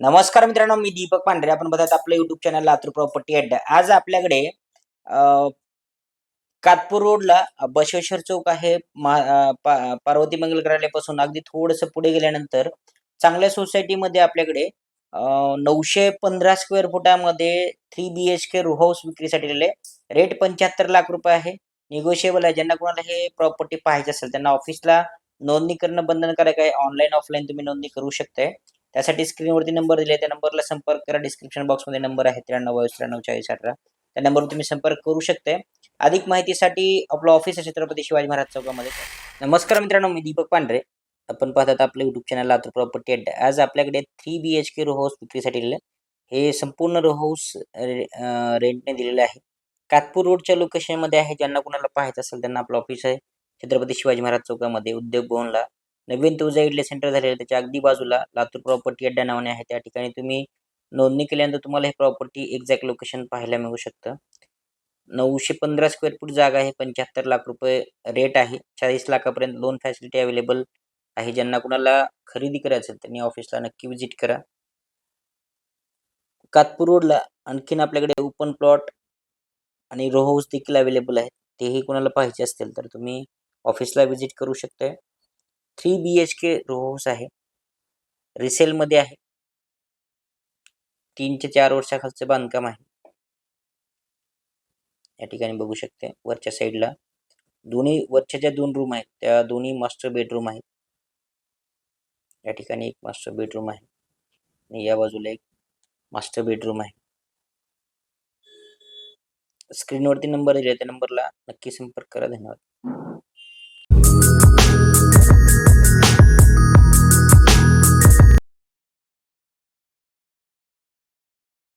नमस्कार मित्रांनो मी दीपक पांढरे. आपण बघत आपलं YouTube channel Latur property Adda आज आपल्याकडे कातपूर रोडला बसवेश्वर चौक आहे. पार्वती मंगल कार्यालयापासून अगदी थोडस पुढे गेल्यानंतर चांगल्या सोसायटीमध्ये आपल्याकडे नऊशे पंधरा square फुटामध्ये three B H K row house विक्रीसाठी दिलेले. रेट पंच्याहत्तर लाख रुपये आहे. निगोशिएबल आहे. ज्यांना कोणाला हे प्रॉपर्टी पाहायचं असेल त्यांना ऑफिसला नोंदणी करणं बंधनकारक आहे. ऑनलाईन ऑफलाईन तुम्ही नोंदणी करू शकताय. त्यासाठी स्क्रीनवरती नंबर दिले त्या नंबरला संपर्क करा. डिस्क्रिप्शन बॉक्समध्ये नंबर आहे. त्र्याण्णव बावीस त्र्याण्णव चाळीस अठरा. त्या नंबरवर तुम्ही संपर्क करू शकताय. अधिक माहितीसाठी आपलं ऑफिस आहे छत्रपती शिवाजी महाराज चौकामध्ये. नमस्कार मित्रांनो मी दीपक पांढरे. आपण पाहतात आपलं YouTube channel Latur property Adda आज आपल्याकडे three B H K row house विक्रीसाठी दिलेलं हे संपूर्ण रो हाऊस रेंटने दिलेलं आहे. कातपूर रोडच्या लोकेशनमध्ये आहे. ज्यांना कुणाला पाहायचं असेल त्यांना आपलं ऑफिस आहे. छत्रपती शिवाजी महाराज चौकामध्ये. उद्योग भवनला नवीन तुळजा इडले सेंटर झालेलं आहे. त्याच्या अगदी बाजूला लातूर प्रॉपर्टी अड्डा नावाने आहे. त्या ठिकाणी तुम्ही नोंदणी केल्यानंतर तुम्हाला हे प्रॉपर्टी एक्झॅक्ट लोकेशन पाहायला मिळू शकतं. नऊशे पंधरा स्क्वेअर फूट जागा आहे. पंच्याहत्तर लाख रुपये रेट आहे. चाळीस लाखापर्यंत लोन फॅसिलिटी अवेलेबल आहे. ज्यांना कुणाला खरेदी करायचं असेल त्यांनी ऑफिसला नक्की व्हिजिट करा. कातपूर रोडला आणखीन आपल्याकडे ओपन प्लॉट आणि रो हाऊस देखील अवेलेबल आहे. तेही कुणाला पाहिजे असतील तर तुम्ही ऑफिसला व्हिजिट करू शकताय. Three B H K row house आहे रिसेलमध्ये आहे. तीन ते चार वर्षाखालचं बांधकाम आहे. या ठिकाणी बघू शकते वरच्या साईडला दोन्ही वरच्या ज्या दोन रूम आहेत त्या दोन्ही मास्टर बेडरूम आहेत. या ठिकाणी एक मास्टर बेडरूम आहे. आणि या बाजूला एक मास्टर बेडरूम आहे. स्क्रीनवरती नंबर दिले त्या नंबरला नक्की संपर्क करा. धन्यवाद.